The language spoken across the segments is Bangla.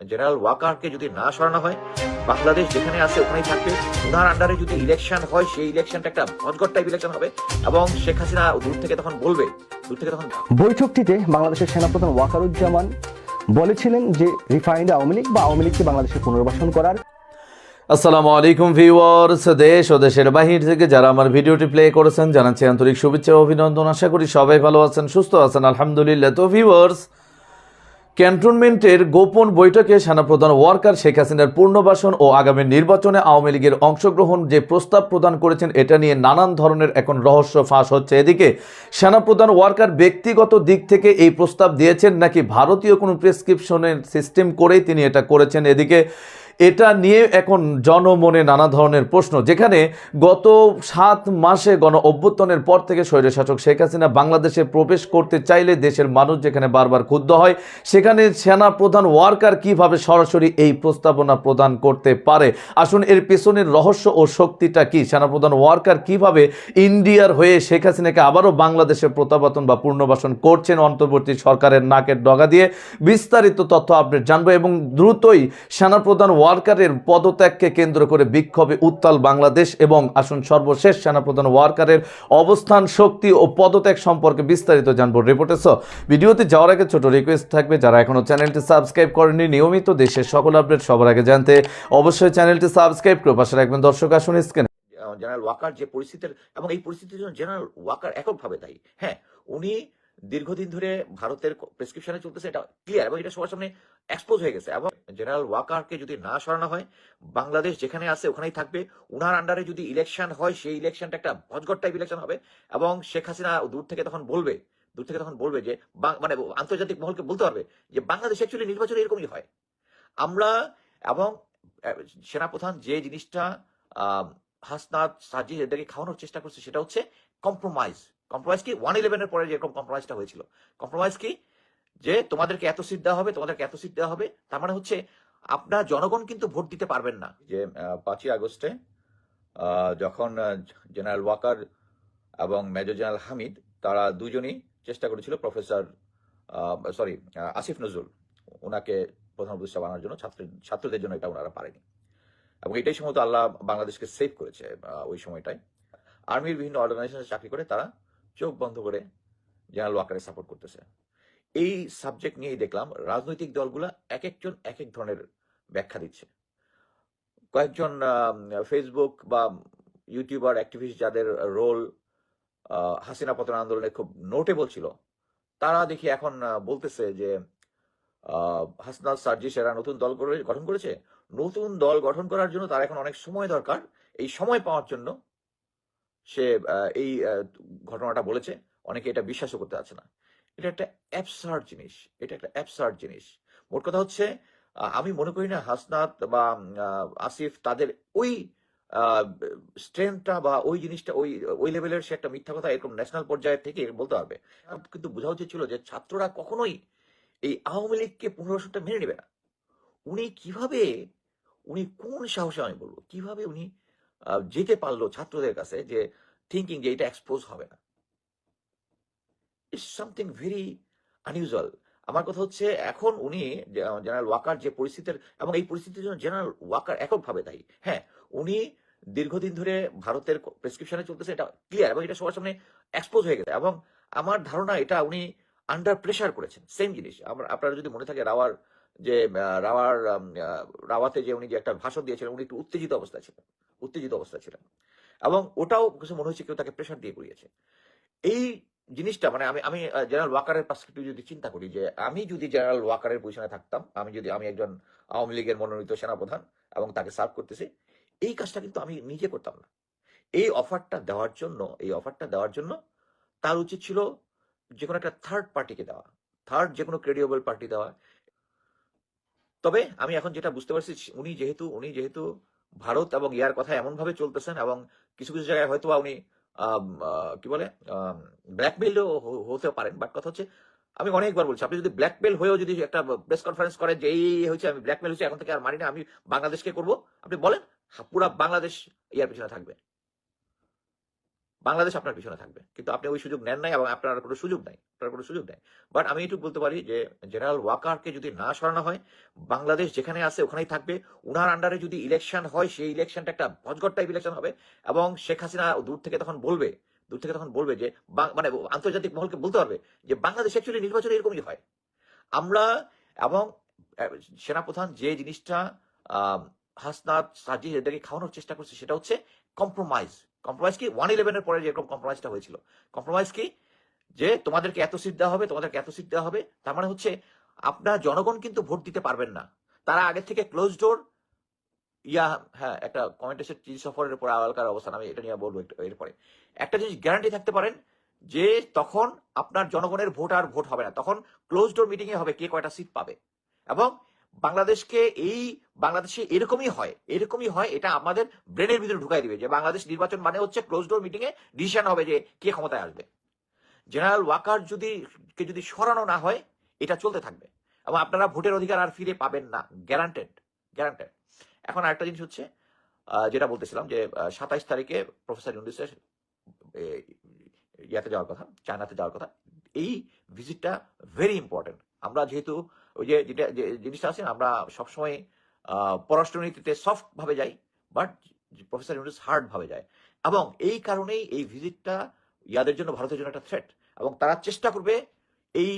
জেনারেল ওয়াকারকে যদি না সরানো হয় বাংলাদেশ যেখানে আছে ওখানেই থাকবে। ওনার আন্ডারে যদি ইলেকশন হয় সেই ইলেকশনটা একটা ভজগট টাইপ ইলেকশন হবে এবং শেখ হাসিনা দূর থেকে তখন বলবে দূর থেকে তখন বৈঠকটিতে বাংলাদেশের সেনাপ্রধান ওয়াকারুজ্জামান বলেছিলেন যে রিফাইন্ড আওয়ামী লীগ বা আওয়ামী লীগকে বাংলাদেশে পুনর্বাসন করার আসসালামু আলাইকুম ভিউয়ার্স দেশ ও দেশের বাহির থেকে যারা আমার ভিডিওটি প্লে করেছেন জানাচ্ছি আন্তরিক শুভেচ্ছা ও অভিনন্দন। আশা করি সবাই ভালো আছেন সুস্থ আছেন আলহামদুলিল্লাহ। তো ভিউয়ার্স ক্যান্টনমেন্টের গোপন বৈঠকে সেনাপ্রধান ওয়ার্কার শেখ হাসিনার পূর্ণবাসন ও আগামী নির্বাচনে আওয়ামী লীগের অংশগ্রহণ যে প্রস্তাব প্রদান করেছেন, এটা নিয়ে নানান ধরনের এখন রহস্য ফাঁস হচ্ছে। এদিকে, সেনাপ্রধান ওয়ার্কার ব্যক্তিগত দিক থেকে এই প্রস্তাব দিয়েছেন, নাকি ভারতীয় কোনো প্রেসক্রিপশনের সিস্টেম করেই তিনি এটা করেছেন? এদিকে এটা নিয়ে এখন জনমনে নানা ধরনের প্রশ্ন, যেখানে গত সাত মাসে গণ অভ্যুত্থানের পর থেকে স্বৈরশাসক শেখ হাসিনা বাংলাদেশে প্রবেশ করতে চাইলে দেশের মানুষ যেখানে বারবার ক্ষুব্ধ হয়, সেখানে সেনা প্রধান ওয়ার্কার কীভাবে সরাসরি এই প্রস্তাবনা প্রদান করতে পারে? আসুন এর পেছনের রহস্য ও শক্তিটা কি? সেনাপ্রধান ওয়ার্কার কীভাবে ইন্ডিয়ার হয়ে শেখ হাসিনাকে আবারও বাংলাদেশে প্রত্যাবর্তন বা পুনর্বাসন করছেন অন্তর্বর্তী সরকারের নাকের ডগা দিয়ে? বিস্তারিত তথ্য আপডেট জানব এবং দ্রুতই সেনাপ্রধান ওয়ার্কারের পদত্যাগকে কেন্দ্র করে বিক্ষোভে উত্তাল বাংলাদেশ এবং আসুন সর্বশেষ সেনাপ্রধান ওয়ার্কারের অবস্থান, শক্তি ও পদত্যাগ সম্পর্কে বিস্তারিত জানব রিপোর্টে ভিডিওতে যাওয়ার আগে ছোট রিকোয়েস্ট থাকবে, যারা এখনও চ্যানেলটি সাবস্ক্রাইব করেনি নিয়মিত দেশের সকল আপডেট সবার আগে জানতে অবশ্যই চ্যানেলটি সাবস্ক্রাইব করে। পাশে রাখবেন দর্শক, আসুন স্ক্রিনে জেনারেল ওয়াকার যে পরিস্থিতির এবং এই পরিস্থিতির জন্য জেনারেল ওয়াকার এককভাবে দায়ী। হ্যাঁ উনি দীর্ঘদিন ধরে ভারতের প্রেসক্রিপশনে চলতেছে, এটা ক্লিয়ার এবং এটা সবার সামনে এক্সপোজ হয়ে গেছে। এবং জেনারেল ওয়াকারকে যদি না সরানো হয়, বাংলাদেশ যেখানে আছে ওখানেই থাকবে। উনার আন্ডারে যদি ইলেকশন হয়, সেই ইলেকশনটা একটা ভজগট টাইপ ইলেকশন হবে এবং শেখ হাসিনা দূর থেকে তখন বলবে, দূর থেকে তখন বলবে যে মানে আন্তর্জাতিক মহলকে বলতে পারবে যে, বাংলাদেশ অ্যাকচুয়ালি নির্বাচন এরকমই হয়। আমরা এবং সেনাপ্রধান যে জিনিসটা হাসনাত সাজিদ এদেরকে খাওয়ানোর চেষ্টা করছে, সেটা হচ্ছে কম্প্রোমাইজ কম্প্রোমাইজ কি? ওয়ান ইলেভেনের পরে যেরকম কম্প্রোমাইজটা হয়েছিল। কম্প্রোমাইজ কি? যে তোমাদেরকে এত সিট দেওয়া হবে, তোমাদেরকে এত সিট দেওয়া হবে, তার মানে হচ্ছে আপনার জনগণ কিন্তু ভোট দিতে পারবেন না। যে পাঁচই আগস্টে যখন জেনারেল ওয়াকার এবং মেজর জেনারেল হামিদ তারা দুজনই চেষ্টা করেছিল প্রফেসর সরি আসিফ নজরুল ওনাকে প্রধান উপদেষ্টা বানানোর জন্য, ছাত্র, ছাত্রদের জন্য এটা ওনারা পারেনি। এবং এটাই সম্ভবত আল্লাহ বাংলাদেশকে সেভ করেছে ওই সময়টায়। আর্মির বিভিন্ন অর্গানাইজেশনে চাকরি করে তারা চোখ বন্ধ করে জেনারেল ওয়াকারে সাপোর্ট করতেছে। এই সাবজেক্ট নিয়েই দেখলাম রাজনৈতিক দলগুলা এক একজন এক এক ধরনের ব্যাখ্যা দিচ্ছে। কয়েকজন ফেসবুক বা ইউটিউবার অ্যাক্টিভিস্ট যাদের রোল হাসিনা পতন আন্দোলনে খুব নোটেবল ছিল তারা দেখি এখন বলতেছে যে আহ, হাসনাত সার্জিস এরা নতুন দল গঠন করেছে। নতুন দল গঠন করার জন্য তার এখন অনেক সময় দরকার। এই সময় পাওয়ার জন্য সে এই ঘটনাটা বলেছে, অনেকে এটা বিশ্বাসও করতে পারছে না। এটা একটা অ্যাবসার্ড জিনিস, এটা একটা অ্যাবসার্ড জিনিস। মোট কথা হচ্ছে আমি মনে করি না হাসনাত বা আসিফ তাদের ওই স্ট্রেংথটা বা ওই জিনিসটা, ওই ওই লেভেলের সে একটা মিথ্যা কথা এরকম ন্যাশনাল পর্যায়ে থেকে বলতে হবে। কিন্তু বোঝা উচিত ছিল যে ছাত্ররা কখনোই এই আওয়ামী লীগকে পুনর্বাসনটা মেনে নেবে না। উনি কীভাবে, উনি কোন সাহসে আমি বলব? কীভাবে উনি যেতে পারল ছাত্রদের কাছে যে থিঙ্কিং যে এটা এক্সপোজ হবে না। ইটস সামথিং ভেরি আনইউজুয়াল আমার কথা হচ্ছে, এখন উনি জেনারেল ওয়াকার যে পরিস্থিতির, এবং এই পরিস্থিতির জন্য জেনারেল ওয়াকার এককভাবে দায়ী। হ্যাঁ উনি দীর্ঘদিন ধরে ভারতের প্রেসক্রিপশনে চলতেছে, এটা ক্লিয়ার এবং এটা সবার সামনে এক্সপোজ হয়ে গেছে। এবং আমার ধারণা, এটা উনি আন্ডার প্রেশার করেছেন। সেম জিনিস, আমরা, আপনারা যদি মনে থাকে, রাওয়ার যে রাওয়ার রাওয়াতে যে উনি যে একটা ভাষণ দিয়েছিলেন, উনি একটু উত্তেজিত অবস্থায় ছিলেন, উত্তেজিত অবস্থায় ছিলেন। এবং ওটাও কিছু মনে হচ্ছে কেউ তাকে প্রেশার দিয়ে করিয়েছে এই জিনিসটা মানে আমি আমি জেনারেল ওয়াকারের পার্সপেক্টিভ যদি চিন্তা করি যে, আমি যদি জেনারেল ওয়াকারের পজিশনে থাকতাম, আমি যদি, আমি একজন আওয়ামী লীগের মনোনীত সেনাপ্রধান এবং তাকে সার্ভ করতেছি, এই কাজটা কিন্তু আমি নিজে করতাম না। এই অফারটা দেওয়ার জন্য, এই অফারটা দেওয়ার জন্য তার উচিত ছিল যে কোনো একটা থার্ড পার্টিকে দেওয়া থার্ড যে কোনো ক্রেডিয়েবল পার্টি দেওয়া তবে আমি এখন যেটা বুঝতে পারছি উনি যেহেতু উনি যেহেতু ভারত এবং ইয়ার কথা এমন ভাবে চলতেছেন এবং কিছু কিছু জায়গায় হয়তো উনি কি বলে ব্ল্যাকমেলও হতে পারেন। বাট কথা হচ্ছে, আমি অনেকবার বলছি, আপনি যদি ব্ল্যাকমেল হয়েও যদি একটা প্রেস কনফারেন্স করেন যে এই এই হয়েছে, আমি ব্ল্যাকমেল হয়েছে, এখন থেকে আর মানি না, আমি বাংলাদেশকে করব, আপনি বলেন পুরা বাংলাদেশ ইয়ার পিছনে থাকবে। বাংলাদেশ আপনার পিছনে থাকবে। কিন্তু আপনি ওই সুযোগ নেন নাই এবং আপনার কোনো সুযোগ নাই। আপনার কোনো সুযোগ নেই। বাট আমি একটু বলতে পারি যে জেনারেল ওয়াকারকে যদি না সরানো হয়, বাংলাদেশ যেখানে আছে ওখানেই থাকবে। উনার আন্ডারে যদি ইলেকশন হয়, সেই ইলেকশনটা একটা ভজগট টাইপ ইলেকশন হবে এবং শেখ হাসিনা দূর থেকে তখন বলবে, দূর থেকে তখন বলবে যে মানে আন্তর্জাতিক মহলকে বলতে পারবে যে, বাংলাদেশ অ্যাকচুয়ালি নির্বাচন এরকমই হয়। আমরা এবং সেনাপ্রধান যে জিনিসটা হাসনাত সাজি এদেরকে খাওয়ানোর চেষ্টা করছে সেটা হচ্ছে কম্প্রোমাইজ কম্প্রোমাইজ কি? ওয়ান ইলেভেনের পরে যেরকম কম্প্রোমাইজটা হয়েছিল। কম্প্রোমাইজ কি? যে তোমাদেরকে এত সিট দেওয়া হবে, তোমাদেরকে এত সিট দেওয়া হবে, তার মানে হচ্ছে আপনার জনগণ কিন্তু ভোট দিতে পারবেন না। তারা আগে থেকে ক্লোজ ডোর ইয়া হ্যাঁ একটা কমেন্ট এসে চিঠি সফরের উপর আওয়ালকার অবস্থান, আমি এটা নিয়ে বলব এরপরে। একটা জিনিস গ্যারান্টি থাকতে পারেন যে তখন আপনার জনগণের ভোট আর ভোট হবে না। তখন ক্লোজ ডোর মিটিং এ হবে কে কয়টা সিট পাবে। এবং বাংলাদেশকে এই, বাংলাদেশে এরকমই হয় এরকমই হয়, এটা আমাদের ব্রেনের ভিতরে ঢুকাই দিবে যে বাংলাদেশ নির্বাচন মানে হচ্ছে ক্লোজ ডোর মিটিং এ ডিসিশন হবে যে কে ক্ষমতায় আসবে। জেনারেল ওয়াকার যদি, কে যদি সরানো না হয়, এটা চলতে থাকবে। এবং আপনারা ভোটের অধিকার আর ফিরে পাবেন না গ্যারান্টেড গ্যারান্টেড এখন আরেকটা জিনিস হচ্ছে যেটা বলতেছিলাম যে সাতাইশ তারিখে প্রফেসর ইউনিসের ইয়াতে যাওয়ার কথা, চায়নাতে যাওয়ার কথা, এই ভিজিটটা ভেরি ইম্পর্টেন্ট আমরা যেহেতু ওই যে যেটা জিনিসটা আছে আমরা সবসময় পররাষ্ট্রনীতিতে সফট ভাবে যাই বাট প্রফেসর ইউনিস হার্ড ভাবে যায়। এবং এই কারণেই এই ভিজিটটা ইয়াদের জন্য, ভারতের জন্য একটা থ্রেট এবং তারা চেষ্টা করবে এই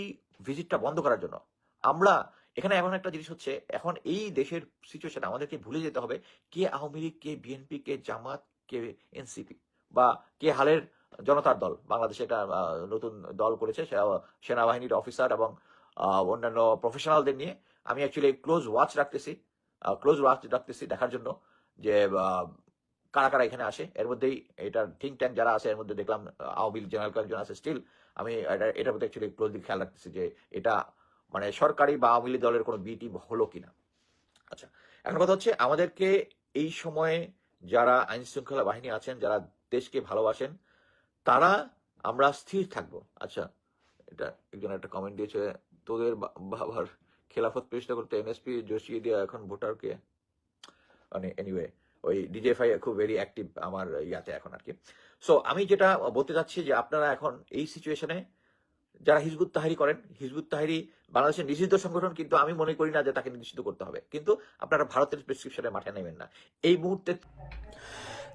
ভিজিটটা বন্ধ করার জন্য। আমরা, এখানে এমন একটা জিনিস হচ্ছে, এখন এই দেশের সিচুয়েশন আমাদেরকে ভুলে যেতে হবে, কে আওয়ামী লীগ, কে বিএনপি, কে জামাত, কে এনসিপি বা কে হালের জনতার দল। বাংলাদেশে একটা নতুন দল করেছে, সেনাবাহিনীর অফিসার এবং অন্যান্য প্রফেশনালদের নিয়ে আমি অ্যাকচুয়ালি ক্লোজ ওয়াচ রাখতেছি। ক্লোজ ওয়াচ রাখতেছি দেখার জন্য যে কারা কারা এখানে আসে। এর মধ্যেই এটার থিঙ্ক ট্যাঙ্ক যারা আছে, এর মধ্যে দেখলাম আওয়ামী লীগ জেনারেল কয়েকজন আছে স্টিল আমি এটা- এটার মধ্যে অ্যাকচুয়ালি ক্লোজলি খেয়াল রাখতেছি যে, এটা মানে সরকারি বা আওয়ামী লীগ দলের কোনো বি টিম হলো কিনা। আচ্ছা এখন কথা হচ্ছে আমাদেরকে এই সময়ে যারা আইন শৃঙ্খলা বাহিনী আছেন, যারা দেশকে ভালোবাসেন, তারা আমরা স্থির থাকব। আচ্ছা এটা একজন একটা কমেন্ট দিয়েছে তোদের বাবার খেলাফত প্রতিষ্ঠা করতে এমএসপি জসিয়ে দেওয়া এখন ভোটারকে। মানে এনিওয়ে ওই ডিজেফাই খুব ভেরি অ্যাক্টিভ আমার ইয়াতে এখন আর কি সো আমি যেটা বলতে চাচ্ছি যে আপনারা এখন এই সিচুয়েশনে যারা হিজবুত তাহারি করেন হিজবুত তাহারি বাংলাদেশের নিষিদ্ধ সংগঠন কিন্তু আমি মনে করি না যে তাকে নিষিদ্ধ করতে হবে। কিন্তু আপনারা ভারতের প্রেসক্রিপশনে মাঠে নেবেন না। এই মুহূর্তে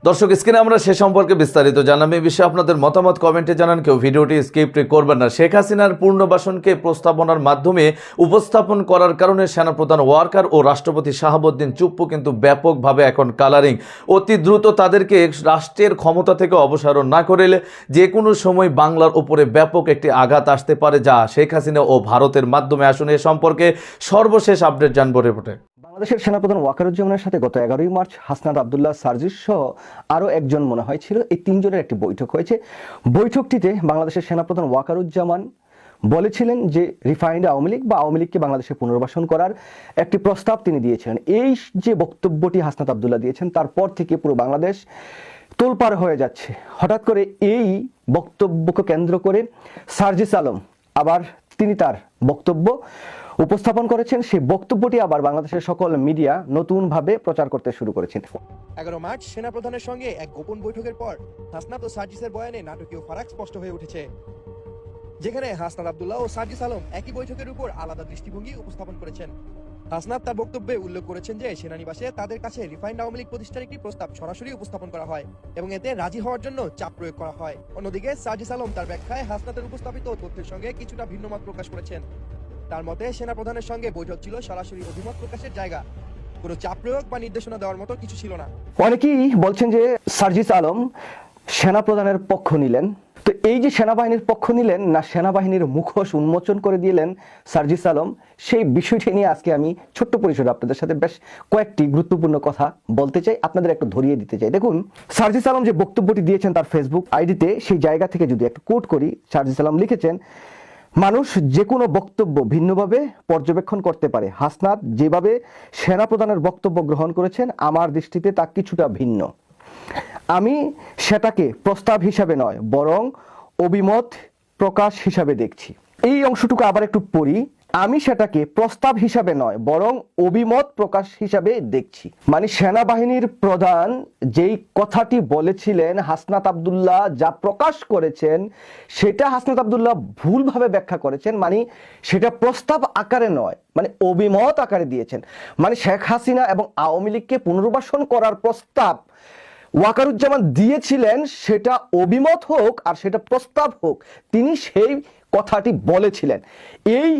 দর্শক, স্ক্রিনে আমরা সে সম্পর্কে বিস্তারিত জানাম এই বিষয়ে আপনাদের মতামত কমেন্টে জানান। কেউ ভিডিওটি স্কিপ করবেন না। শেখ হাসিনার পূর্ণবাসনকে প্রস্তাবনার মাধ্যমে উপস্থাপন করার কারণে সেনাপ্রধান ওয়ার্কার ও রাষ্ট্রপতি শাহাবুদ্দিন চুপ্পু কিন্তু ব্যাপকভাবে এখন কালারিং। অতি দ্রুত তাদেরকে রাষ্ট্রের ক্ষমতা থেকে অবসারণ না করলে যে কোনো সময় বাংলার উপরে ব্যাপক একটি আঘাত আসতে পারে, যা শেখ হাসিনা ও ভারতের মাধ্যমে আসুন, এ সম্পর্কে সর্বশেষ আপডেট জানব রিপোর্টে। বাংলাদেশের সেনাপ্রধান ওয়াকারুজ্জামানের সাথে গত এগারোই মার্চ হাসনাত আবদুল্লাহ সার্জিস সহ আরও একজন মনে হয় ছিল এই তিনজনের একটি বৈঠক হয়েছে। বৈঠকটিতে বাংলাদেশের সেনাপ্রধান ওয়াকারুজ্জামান বলেছিলেন যে রিফাইন্ড আওয়ামী লীগ বা আওয়ামী লীগকে বাংলাদেশে পুনর্বাসন করার একটি প্রস্তাব তিনি দিয়েছিলেন। এই যে বক্তব্যটি হাসনাত আবদুল্লাহ দিয়েছেন, তারপর থেকে পুরো বাংলাদেশ তোলপাড় হয়ে যাচ্ছে। হঠাৎ করে এই বক্তব্যকে কেন্দ্র করে সার্জিস আলম আবার তিনি তার বক্তব্য উপস্থাপন করেছেন। সেই বক্তব্যটি আবার বাংলাদেশের সকল মিডিয়া নতুনভাবে প্রচার করতে শুরু করেছেন এগারো মার্চ সেনাপ্রধানের সঙ্গে এক গোপন বৈঠকের পর হাসনাত ও সার্জিসের বয়ানে নাটকীয় ফারাক স্পষ্ট হয়ে উঠেছে। যেখানে হাসনাত আবদুল্লাহ ও সার্জিস আলম একই বৈঠকের উপর আলাদা দৃষ্টিভঙ্গি উপস্থাপন করেছেন। হাসনাত তার বক্তব্যে উল্লেখ করেছেন যে সেনানিবাসে তাদের কাছে রিফাইন্ড আওয়ামী লীগ প্রতিষ্ঠার একটি প্রস্তাব সরাসরি উপস্থাপন করা হয় এবং এতে রাজি হওয়ার জন্য চাপ প্রয়োগ করা হয়। অন্যদিকে সার্জিস আলম তার ব্যাখ্যায় হাসনাতের উপস্থাপিত তথ্যের সঙ্গে কিছুটা ভিন্ন মত প্রকাশ করেছেন। তার মতে সেনাপ্রধানের সঙ্গে বৈঠক ছিল সরাসরি অভিমত প্রকাশের জায়গা। কোনো চাপ প্রয়োগ বা নির্দেশনা দেওয়ার মতো কিছু ছিল না। অনেকেই বলছেন যে সার্জিস আলম সেনাপ্রধানের পক্ষ নিলেন। তো এই যে সেনাবাহিনীর পক্ষ নিলেন না সেনাবাহিনীর মুখোশ উন্মোচন করে দিলেন সার্জিস আলম, সেই বিষয়টি নিয়ে আজকে আমি ছোট্ট পরিসরে আপনাদের সাথে বেশ কয়েকটি গুরুত্বপূর্ণ কথা বলতে চাই, আপনাদের একটু ধরিয়ে দিতে চাই। দেখুন, সার্জিস আলম যে বক্তব্যটি দিয়েছেন তার ফেসবুক আইডিতে, সেই জায়গা থেকে যদি একটু কোট করি, সার্জিস আলম লিখেছেন, মানুষ যে কোনো বক্তব্য ভিন্নভাবে পর্যবেক্ষণ করতে পারে। হাসনাত, যেভাবে সেনা সেনাপ্রধানের বক্তব্য গ্রহণ করেছেন, আমার দৃষ্টিতে তা কিছুটা ভিন্ন। আমি সেটাকে প্রস্তাব হিসাবে নয়, বরং অভিমত প্রকাশ হিসাবে দেখছি। এই অংশটুকু আবার একটু পড়ি। আমি সেটাকে প্রস্তাব হিসাবে নয়, বরং অভিমত প্রকাশ হিসাবে দেখছি। মানে সেনাবাহিনীর প্রধান যেই কথাটি বলেছিলেন, হাসনাত আবদুল্লাহ যা প্রকাশ করেছেন, সেটা হাসনাত আবদুল্লাহ ভুলভাবে ব্যাখ্যা করেছেন। মানে সেটা প্রস্তাব আকারে নয় মানে অভিমত আকারে দিয়েছেন। মানে শেখ হাসিনা এবং আওয়ামী লীগকে পুনর্বাসন করার প্রস্তাব ওয়াকারুজ্জামান দিয়েছিলেন, সেটা অভিমত হোক আর সেটা প্রস্তাব হোক, তিনি সেই কথাটি বলেছিলেন। এই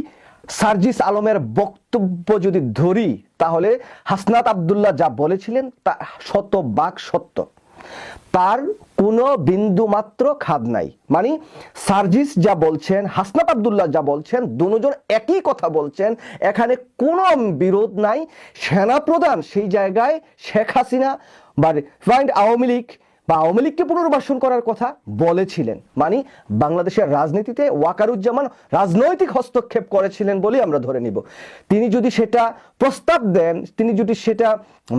সার্জিস আলমের বক্তব্য যদি ধরি, তাহলে হাসনাত আবদুল্লাহ যা বলেছিলেন, তা শত বাক সত্য। তার কোনো বিন্দু মাত্র খাদ নাই। মানে সার্জিস যা বলছেন, হাসনাত আবদুল্লাহ যা বলছেন, দুজন একই কথা বলছেন, এখানে কোনো বিরোধ নাই। সেনাপ্রধান সেই জায়গায় শেখ হাসিনা বা রিফাইন্ড আওয়ামী লীগ বা আওয়ামী লীগকে পুনর্বাসন করার কথা বলেছিলেন। মানে বাংলাদেশের রাজনীতিতে ওয়াকারুজ্জামান রাজনৈতিক হস্তক্ষেপ করেছিলেন বলেই আমরা ধরে নিব। তিনি যদি সেটা প্রস্তাব দেন, তিনি যদি সেটা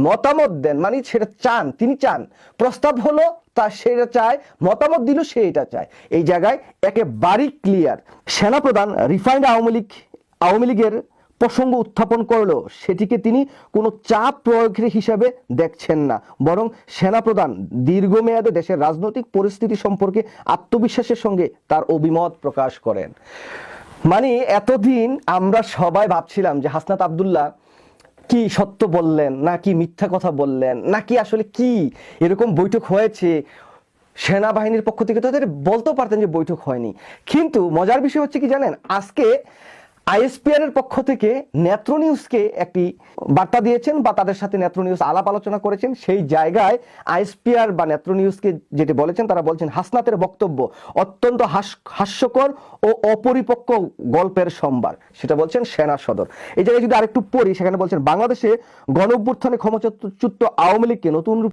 মতামত দেন মানে সেটা চান, তিনি চান, প্রস্তাব হলো তা সেটা চায়, মতামত দিল সে এটা চায়। এই জায়গায় একেবারেই ক্লিয়ার সেনাপ্রধান রিফাইন্ড আওয়ামী লীগ, আওয়ামী লীগের প্রসঙ্গ উত্থাপন করল সেটিকে তিনি কোনো চাপ প্রয়োগের হিসাবে দেখছেন না। বরং সেনাপ্রধান দীর্ঘমেয়াদে দেশের রাজনৈতিক পরিস্থিতি সম্পর্কে আত্মবিশ্বাসের সঙ্গে তার অভিমত প্রকাশ করেন। মানে এতদিন আমরা সবাই ভাবছিলাম যে হাসনাত আবদুল্লাহ কি সত্য বললেন, নাকি মিথ্যা কথা বললেন, নাকি আসলে কি? এরকম বৈঠক হয়েছে। সেনাবাহিনীর পক্ষ থেকে তো তাদের বলতেও পারতেন যে বৈঠক হয়নি। কিন্তু মজার বিষয় হচ্ছে কি জানেন? আজকে আইএসপিআর এর পক্ষ থেকে নেত্র নিউজকে একটি বার্তা দিয়েছেন বা তাদের সাথে নেত্র নিউজ আলাপ আলোচনা করেছেন। সেই জায়গায় আইএসপিআর বা নেত্র নিউজকে যেটি বলেছেন, তারা বলছেন, হাসনাতের বক্তব্য অত্যন্ত হাস- হাস্যকর ও অপরিপক্ক গল্পের সম্ভার। সেটা বলছেন সেনা সদর। এই জায়গায় যদি আরেকটু পড়ি, সেখানে বলছেন, বাংলাদেশে গণ অভ্যুত্থানে ক্ষমতাচ্যুত আওয়ামী লীগকে নতুন রূপ